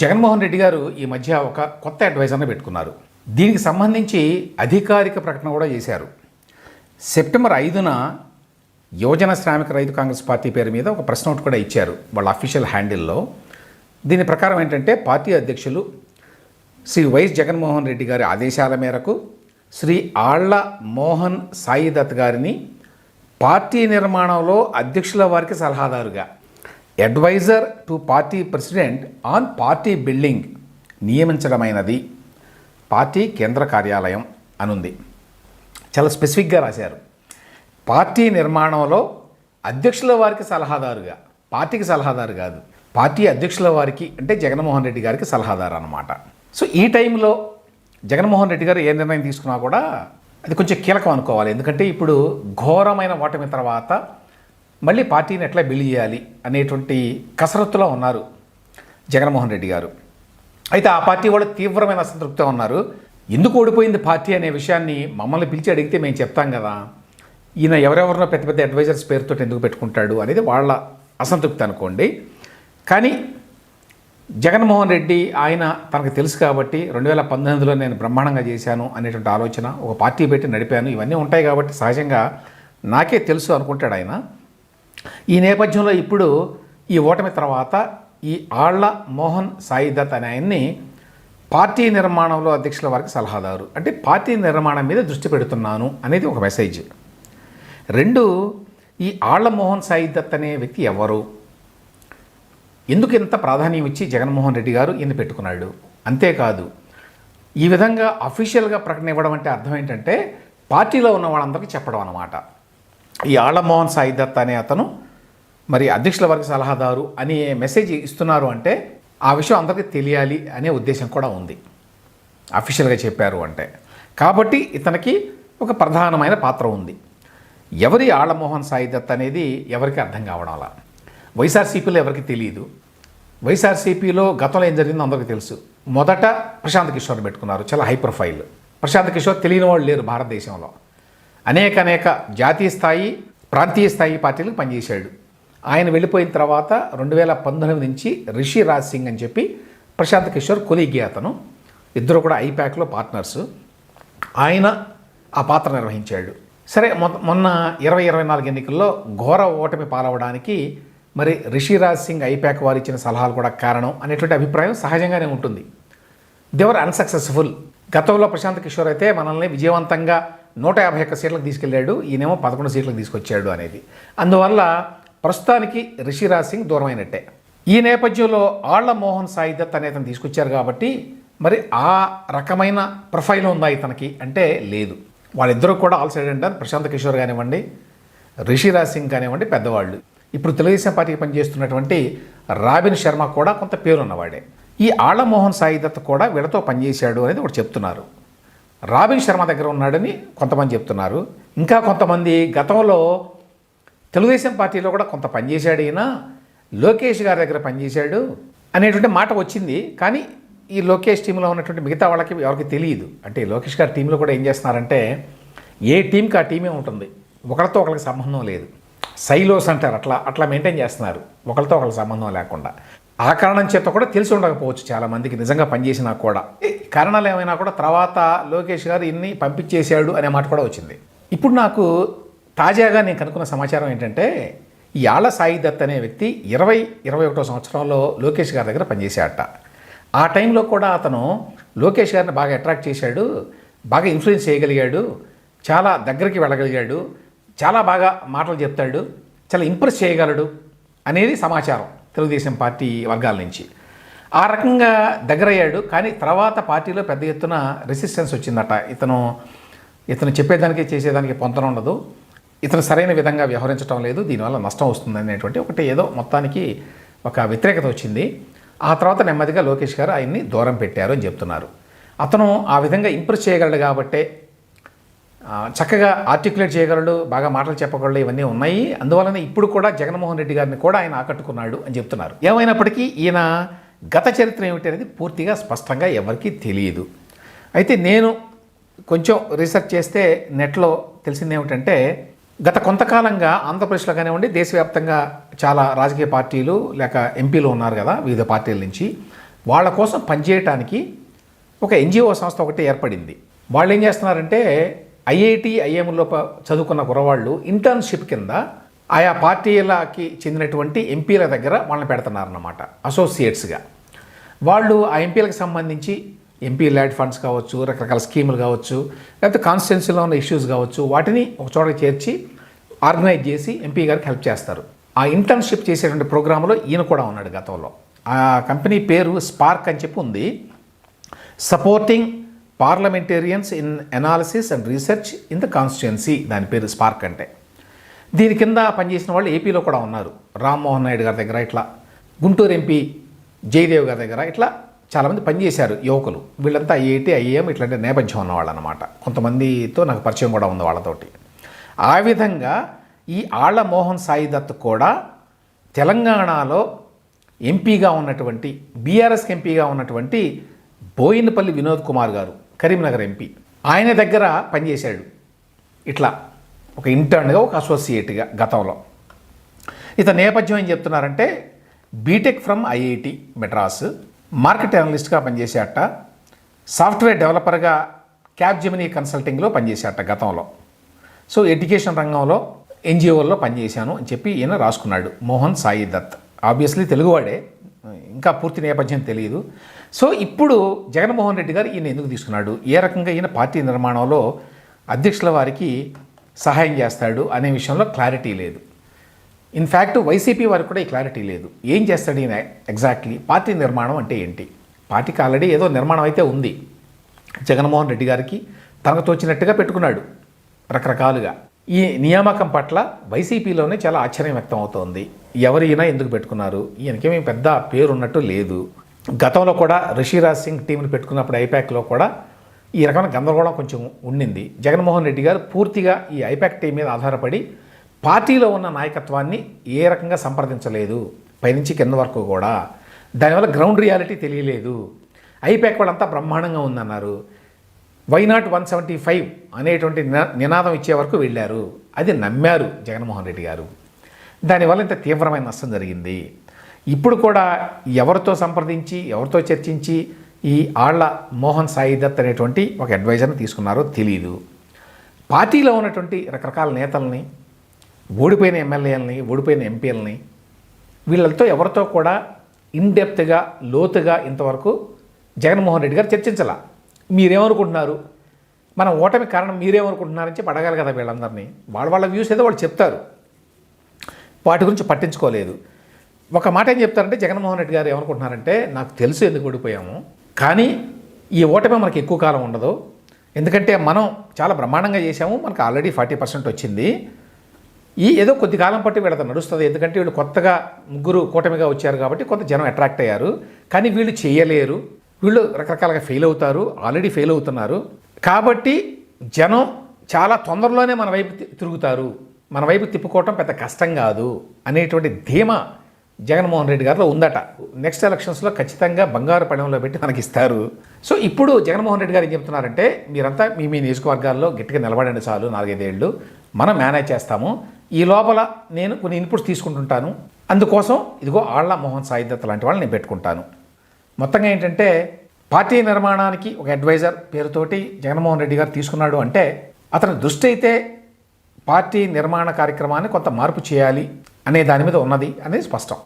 జగన్మోహన్ రెడ్డి గారు ఈ మధ్య ఒక కొత్త అడ్వైజర్ని పెట్టుకున్నారు. దీనికి సంబంధించి అధికారిక ప్రకటన కూడా చేశారు. సెప్టెంబర్ ఐదున యువజన శ్రామిక రైతు కాంగ్రెస్ పార్టీ పేరు మీద ఒక ప్రెస్ నోట్ కూడా ఇచ్చారు వాళ్ళ అఫీషియల్ హ్యాండిల్లో. దీని ప్రకారం ఏంటంటే పార్టీ అధ్యక్షులు శ్రీ వైఎస్ జగన్మోహన్ రెడ్డి గారి ఆదేశాల మేరకు శ్రీ ఆళ్ళ మోహన్ సాయి దత్ గారిని పార్టీ నిర్మాణంలో అధ్యక్షుల వారికి సలహాదారుగా advisor to party president on party building నియమించడమైనది. Party కేంద్ర కార్యాలయం అనుంది. చాలా స్పెసిఫిక్గా రాశారు. పార్టీ నిర్మాణంలో అధ్యక్షుల వారికి సలహాదారుగా పార్టీకి సలహాదారు కాదు. పార్టీ అధ్యక్షుల వారికి అంటే జగన్మోహన్ రెడ్డి గారికి సలహాదారు అనమాట సో ఈ టైంలో జగన్మోహన్ రెడ్డి గారు ఏ నిర్ణయం తీసుకున్నా కూడా అది కొంచెం కీలకం అనుకోవాలి. ఎందుకంటే ఇప్పుడు ఘోరమైన ఓటమి తర్వాత మళ్ళీ పార్టీని ఎట్లా బిల్డ్ చేయాలి అనేటువంటి కసరత్తులో ఉన్నారు జగన్మోహన్ రెడ్డి గారు. అయితే ఆ పార్టీ వాళ్ళు తీవ్రమైన అసంతృప్తిగా ఉన్నారు. ఎందుకు ఓడిపోయింది పార్టీ అనే విషయాన్ని మమ్మల్ని పిలిచి అడిగితే మేము చెప్తాం కదా. ఈయన ఎవరెవరినో పెద్ద పెద్ద అడ్వైజర్స్ పేరుతో ఎందుకు పెట్టుకుంటాడు అనేది వాళ్ళ అసంతృప్తి అనుకోండి. కానీ జగన్మోహన్ రెడ్డి ఆయన తనకు తెలుసు కాబట్టి రెండు వేల పంతొమ్మిదిలో నేను బ్రహ్మాండంగా చేశాను అనేటువంటి ఆలోచన ఒక పార్టీ పెట్టి నడిపాను. ఇవన్నీ ఉంటాయి కాబట్టి సహజంగా నాకే తెలుసు అనుకుంటాడు ఆయన. ఈ నేపథ్యంలో ఇప్పుడు ఈ ఓటమి తర్వాత ఈ ఆళ్ళ మోహన్ సాయి దత్ అనే ఆయన్ని పార్టీ నిర్మాణంలో అధ్యక్షుల వారికి సలహాదారు. అంటే పార్టీ నిర్మాణం మీద దృష్టి పెడుతున్నాను అనేది ఒక మెసేజ్. రెండు ఈ ఆళ్ళ మోహన్ సాయి దత్ అనే వ్యక్తి ఎవరు? ఎందుకు ఇంత ప్రాధాన్యం ఇచ్చి జగన్మోహన్ రెడ్డి గారు ఈయన పెట్టుకున్నాడు? అంతేకాదు ఈ విధంగా అఫీషియల్గా ప్రకటన ఇవ్వడం అంటే అర్థం ఏంటంటే పార్టీలో ఉన్న వాళ్ళందరికీ చెప్పడం అనమాట ఈ ఆళ్ళమోహన్ సాయి దత్ అనే అతను మరి అధ్యక్షుల వర్గ సలహాదారు అనే మెసేజ్ ఇస్తున్నారు అంటే ఆ విషయం అందరికీ తెలియాలి అనే ఉద్దేశం కూడా ఉంది. అఫీషియల్గా చెప్పారు అంటే. కాబట్టి ఇతనికి ఒక ప్రధానమైన పాత్ర ఉంది. ఎవరి ఆళ్ళమోహన్ సాయి దత్ అనేది ఎవరికి అర్థం కావడం అలా వైఎస్ఆర్సీపీలో ఎవరికి తెలియదు వైఎస్ఆర్సీపీలో గతంలో ఏం జరిగిందో అందరికీ తెలుసు. మొదట ప్రశాంత్ కిషోర్ పెట్టుకున్నారు. చాలా హై ప్రొఫైల్ ప్రశాంత్ కిషోర్ తెలియని వాళ్ళు లేరు భారతదేశంలో. అనేక అనేక జాతీయ స్థాయి ప్రాంతీయ స్థాయి పార్టీలకు పనిచేశాడు. ఆయన వెళ్ళిపోయిన తర్వాత రెండు వేల పంతొమ్మిది నుంచి రిషి రాజ్ సింగ్ అని చెప్పి ప్రశాంత్ కిషోర్ కొలిగి అతను. ఇద్దరు కూడా ఐప్యాక్లో పార్ట్నర్స్. ఆయన ఆ పాత్ర నిర్వహించాడు. సరే మొ- మొన్న ఇరవై ఇరవై నాలుగు ఎన్నికల్లో ఘోర ఓటమి పాలవడానికి మరి రిషిరాజ్ సింగ్ ఐప్యాక్ వారు ఇచ్చిన సలహాలు కూడా కారణం అనేటువంటి అభిప్రాయం సహజంగానే ఉంటుంది. దేవర్ అన్సక్సెస్ఫుల్ గతంలో ప్రశాంత్ కిషోర్ అయితే మనల్ని విజయవంతంగా నూట యాభై ఒక్క సీట్లకు తీసుకెళ్ళాడు ఈయనేమో పదకొండు సీట్లకు తీసుకొచ్చాడు అనేది. అందువల్ల ప్రస్తుతానికి రిషిరాజ్ సింగ్ దూరమైనట్టే. ఈ నేపథ్యంలో ఆళ్ళ మోహన్ సాయి దత్ అనే అతను తీసుకొచ్చారు కాబట్టి మరి ఆ రకమైన ప్రొఫైల్ ఉందా ఇతనికి అంటే లేదు. వాళ్ళిద్దరూ కూడా ఆల్ సైడ్ అంటారు ప్రశాంత్ కిషోర్ కానివ్వండి రిషిరాజ్ సింగ్ కానివ్వండి పెద్దవాళ్ళు. ఇప్పుడు తెలుగుదేశం పార్టీకి పనిచేస్తున్నటువంటి రాబిన్ శర్మ కూడా కొంత పేరున్నవాడే. ఈ ఆళ్ళమోహన్ సాయి దత్ కూడా వీళ్ళతో పనిచేశాడు అనేది ఒకటి చెప్తున్నారు. రాబిన్ శర్మ దగ్గర ఉన్నాడని కొంతమంది చెప్తున్నారు. ఇంకా కొంతమంది గతంలో తెలుగుదేశం పార్టీలో కూడా కొంత పనిచేశాడు ఈయన. లోకేష్ గారి దగ్గర పనిచేశాడు అనేటువంటి మాట వచ్చింది. కానీ ఈ లోకేష్ టీంలో ఉన్నటువంటి మిగతా వాళ్ళకి ఎవరికి తెలియదు. అంటే లోకేష్ గారి టీంలో కూడా ఏం చేస్తున్నారంటే ఏ టీంకి ఆ టీమే ఉంటుంది. ఒకరితో ఒకరికి సంబంధం లేదు. సైలోస్ అంటారు. అట్లా అట్లా మెయింటైన్ చేస్తున్నారు. ఒకరితో ఒకరికి సంబంధం లేకుండా. ఆ కారణం చేత కూడా తెలిసి ఉండకపోవచ్చు చాలామందికి. నిజంగా పనిచేసినా కూడా. కారణాలు ఏమైనా కూడా తర్వాత లోకేష్ గారు ఇన్ని పంపించేశాడు అనే మాట కూడా వచ్చింది. ఇప్పుడు నాకు తాజాగా నేను కనుక్కున్న సమాచారం ఏంటంటే ఈ ఆళ్ళ సాయి దత్ అనే వ్యక్తి ఇరవై ఇరవై ఒకటో సంవత్సరంలో లోకేష్ గారి దగ్గర పనిచేశాడట. ఆ టైంలో కూడా అతను లోకేష్ గారిని బాగా అట్రాక్ట్ చేశాడు బాగా ఇన్ఫ్లుయెన్స్ చేయగలిగాడు చాలా దగ్గరికి వెళ్ళగలిగాడు చాలా బాగా మాటలు చెప్తాడు చాలా ఇంప్రెస్ చేయగలడు అనేది సమాచారం తెలుగుదేశం పార్టీ వర్గాల నుంచి. ఆ రకంగా దగ్గరయ్యాడు. కానీ తర్వాత పార్టీలో పెద్ద ఎత్తున రెసిస్టెన్స్ వచ్చిందట. ఇతను ఇతను చెప్పేదానికి చేసేదానికి పొంతన ఉండదు. ఇతను సరైన విధంగా వ్యవహరించడం లేదు. దీనివల్ల నష్టం వస్తుంది అనేటువంటి ఒకటి ఏదో మొత్తానికి ఒక వ్యతిరేకత వచ్చింది. ఆ తర్వాత నెమ్మదిగా లోకేష్ గారు ఆయన్ని దూరం పెట్టారు అని చెప్తున్నారు. అతను ఆ విధంగా ఇంప్రెస్ చేయగలడు కాబట్టే చక్కగా ఆర్టికులేట్ చేయగలడు బాగా మాటలు చెప్పగలడు ఇవన్నీ ఉన్నాయి. అందువలన ఇప్పుడు కూడా జగన్మోహన్ రెడ్డి గారిని కూడా ఆయన ఆకట్టుకున్నాడు అని చెప్తున్నారు. ఏమైనప్పటికీ ఈయన గత చరిత్ర ఏమిటి అనేది పూర్తిగా స్పష్టంగా ఎవరికీ తెలియదు. అయితే నేను కొంచెం రీసెర్చ్ చేస్తే నెట్లో తెలిసింది ఏమిటంటే గత కొంతకాలంగా ఆంధ్రప్రదేశ్లో కానివ్వండి దేశవ్యాప్తంగా చాలా రాజకీయ పార్టీలు లేక ఎంపీలు ఉన్నారు కదా వివిధ పార్టీల నుంచి. వాళ్ళ కోసం పనిచేయటానికి ఒక ఎన్జిఓ సంస్థ ఒకటి ఏర్పడింది. వాళ్ళు ఏం చేస్తున్నారంటే ఐఐటి ఐఎంలో చదువుకున్న కురవాళ్ళు ఇంటర్న్షిప్ కింద ఆయా పార్టీలకి చెందినటువంటి ఎంపీల దగ్గర వాళ్ళని పెడుతున్నారన్నమాట అసోసియేట్స్గా వాళ్ళు ఆ ఎంపీలకు సంబంధించి ఎంపీ ల్యాడ్ ఫండ్స్ కావచ్చు రకరకాల స్కీములు కావచ్చు లేకపోతే కాన్స్టిట్యున్సీలో ఉన్న ఇష్యూస్ కావచ్చు వాటిని ఒక చోట చేర్చి ఆర్గనైజ్ చేసి ఎంపీ గారికి హెల్ప్ చేస్తారు. ఆ ఇంటర్న్షిప్ చేసేటువంటి ప్రోగ్రాంలో ఈయన కూడా ఉన్నాడు గతంలో. ఆ కంపెనీ పేరు స్పార్క్ అని చెప్పి ఉంది. Supporting parliamentarians in analysis and research in the constituency దాని పేరు స్పార్క్ అంటే. దీని కింద పనిచేసిన వాళ్ళు ఏపీలో కూడా ఉన్నారు. రామ్మోహన్ నాయుడు గారి దగ్గర ఇట్లా. గుంటూరు ఎంపీ జయదేవ్ గారి దగ్గర ఇట్లా చాలామంది పనిచేశారు యువకులు. వీళ్ళంతా ఐఐటి ఐఏఎం ఇట్లాంటి నేపథ్యం ఉన్నవాళ్ళు అనమాట కొంతమందితో నాకు పరిచయం కూడా ఉంది వాళ్ళతోటి. ఆ విధంగా ఈ ఆళ్ళ మోహన్ సాయి దత్ కూడా తెలంగాణలో ఎంపీగా ఉన్నటువంటి బీఆర్ఎస్కి ఎంపీగా ఉన్నటువంటి బోయినపల్లి వినోద్ కుమార్ గారు కరీంనగర్ ఎంపీ. ఆయన దగ్గర పనిచేశాడు. ఇట్లా ఒక ఇంటర్న్గా ఒక అసోసియేట్గా గతంలో. ఇతని నేపథ్యం ఏం చెప్తున్నారంటే BTech from IIT Madras market అనలిస్ట్గా పనిచేసేట సాఫ్ట్వేర్ డెవలపర్గా క్యాబ్ జెమినీ కన్సల్టింగ్లో పనిచేసేట గతంలో. సో ఎడ్యుకేషన్ రంగంలో ఎన్జిఓల్లో పనిచేశాను అని చెప్పి ఈయన రాసుకున్నాడు. మోహన్ సాయి దత్. ఆబ్వియస్లీ తెలుగువాడే. ఇంకా పూర్తి నేపథ్యం తెలియదు సో ఇప్పుడు జగన్మోహన్ రెడ్డి గారు ఈయన ఎందుకు తీసుకున్నాడు? ఏ రకంగా ఈయన పార్టీ నిర్మాణంలో అధ్యక్షుల వారికి సహాయం చేస్తాడు అనే విషయంలో క్లారిటీ లేదు. ఇన్ఫ్యాక్ట్ వైసీపీ వారికి కూడా ఈ క్లారిటీ లేదు. ఏం చేస్తాడు ఈయన ఎగ్జాక్ట్లీ పార్టీ నిర్మాణం అంటే ఏంటి? పార్టీకి ఆల్రెడీ ఏదో నిర్మాణం అయితే ఉంది. జగన్మోహన్ రెడ్డి గారికి తనకు తోచినట్టుగా పెట్టుకున్నాడు రకరకాలుగా. ఈ నియామకం పట్ల వైసీపీలోనే చాలా ఆశ్చర్యం వ్యక్తం అవుతోంది. ఎవరైనా ఎందుకు పెట్టుకున్నారు? ఈయనకేమీ పెద్ద పేరు ఉన్నట్టు లేదు. గతంలో కూడా రిషిరాజ్ సింగ్ టీంని పెట్టుకున్నప్పుడు ఐపాక్లో కూడా ఈ రకమైన గందరగోళం కొంచెం ఉండింది. జగన్మోహన్ రెడ్డి గారు పూర్తిగా ఈ ఐపాక్ టీం మీద ఆధారపడి పార్టీలో ఉన్న నాయకత్వాన్ని ఏ రకంగా సంప్రదించలేదు. పైనుంచి కింద వరకు కూడా. దానివల్ల గ్రౌండ్ రియాలిటీ తెలియలేదు. ఐపాక్ వాళ్ళంతా బ్రహ్మాండంగా ఉందన్నారు. వైనాట్ వన్ సెవెంటీ ఫైవ్ అనేటువంటి నినా- నినాదం ఇచ్చే వరకు వెళ్ళారు. అది నమ్మారు జగన్మోహన్ రెడ్డి గారు. దానివల్ల ఇంత తీవ్రమైన నష్టం జరిగింది. ఇప్పుడు కూడా ఎవరితో సంప్రదించి ఎవరితో చర్చించి ఈ ఆళ్ళ మోహన్ సాయి దత్ అనేటువంటి ఒక అడ్వైజర్ని తీసుకున్నారో తెలియదు పార్టీలో ఉన్నటువంటి రకరకాల నేతల్ని ఓడిపోయిన ఎమ్మెల్యేలని ఓడిపోయిన ఎంపీలని వీళ్ళతో ఎవరితో కూడా ఇన్డెప్త్గా లోతుగా ఇంతవరకు జగన్మోహన్ రెడ్డి గారు చర్చించాల. మీరేమనుకుంటున్నారు? మన ఓటమి కారణం మీరేమనుకుంటున్నారని చెప్పి అడగాలి కదా వీళ్ళందరినీ. వాళ్ళ వాళ్ళ వ్యూస్ ఏదో వాళ్ళు చెప్తారు. వాటి గురించి పట్టించుకోలేదు. ఒక మాట ఏం చెప్తారంటే జగన్మోహన్ రెడ్డి గారు ఏమనుకుంటున్నారంటే నాకు తెలుసు ఎందుకు ఓడిపోయాము. కానీ ఈ ఓటమి మనకి ఎక్కువ కాలం ఉండదు. ఎందుకంటే మనం చాలా బ్రహ్మాండంగా చేసాము మనకు ఆల్రెడీ ఫార్టీ పర్సెంట్ వచ్చింది. ఈ ఏదో కొద్ది కాలం పట్టి వీళ్ళతో నడుస్తుంది ఎందుకంటే వీళ్ళు కొత్తగా ముగ్గురు కూటమిగా వచ్చారు కాబట్టి కొంత జనం అట్రాక్ట్ అయ్యారు. కానీ వీళ్ళు చేయలేరు. వీళ్ళు రకరకాలుగా ఫెయిల్ అవుతారు ఆల్రెడీ ఫెయిల్ అవుతున్నారు. కాబట్టి జనం చాలా తొందరలోనే మన వైపు తిరుగుతారు. మన వైపు తిప్పుకోవటం పెద్ద కష్టం కాదు అనేటువంటి ధీమా జగన్మోహన్ రెడ్డి గారిలో ఉందట. నెక్స్ట్ ఎలక్షన్స్లో ఖచ్చితంగా బంగారు పళ్ళెంలో పెట్టి మనకి ఇస్తారు సో ఇప్పుడు జగన్మోహన్ రెడ్డి గారు ఏం చెప్తున్నారంటే మీరంతా మీ మీ నియోజకవర్గాల్లో గట్టిగా నిలబడండి చాలు నాలుగైదేళ్ళు. మనం మేనేజ్ చేస్తాము. ఈ లోపల నేను కొన్ని ఇన్పుట్స్ తీసుకుంటుంటాను. అందుకోసం ఇదిగో ఆళ్ళ మోహన్ సాయిదత్ లాంటి వాళ్ళని నేను పెట్టుకుంటాను. మొత్తంగా ఏంటంటే పార్టీ నిర్మాణానికి ఒక అడ్వైజర్ పేరుతోటి జగన్మోహన్ రెడ్డి గారు తీసుకున్నాడు అంటే అతని దృష్టి అయితే పార్టీ నిర్మాణ కార్యక్రమాన్ని కొంత మార్పు చేయాలి అనే దాని మీద ఉన్నది అనేది స్పష్టం.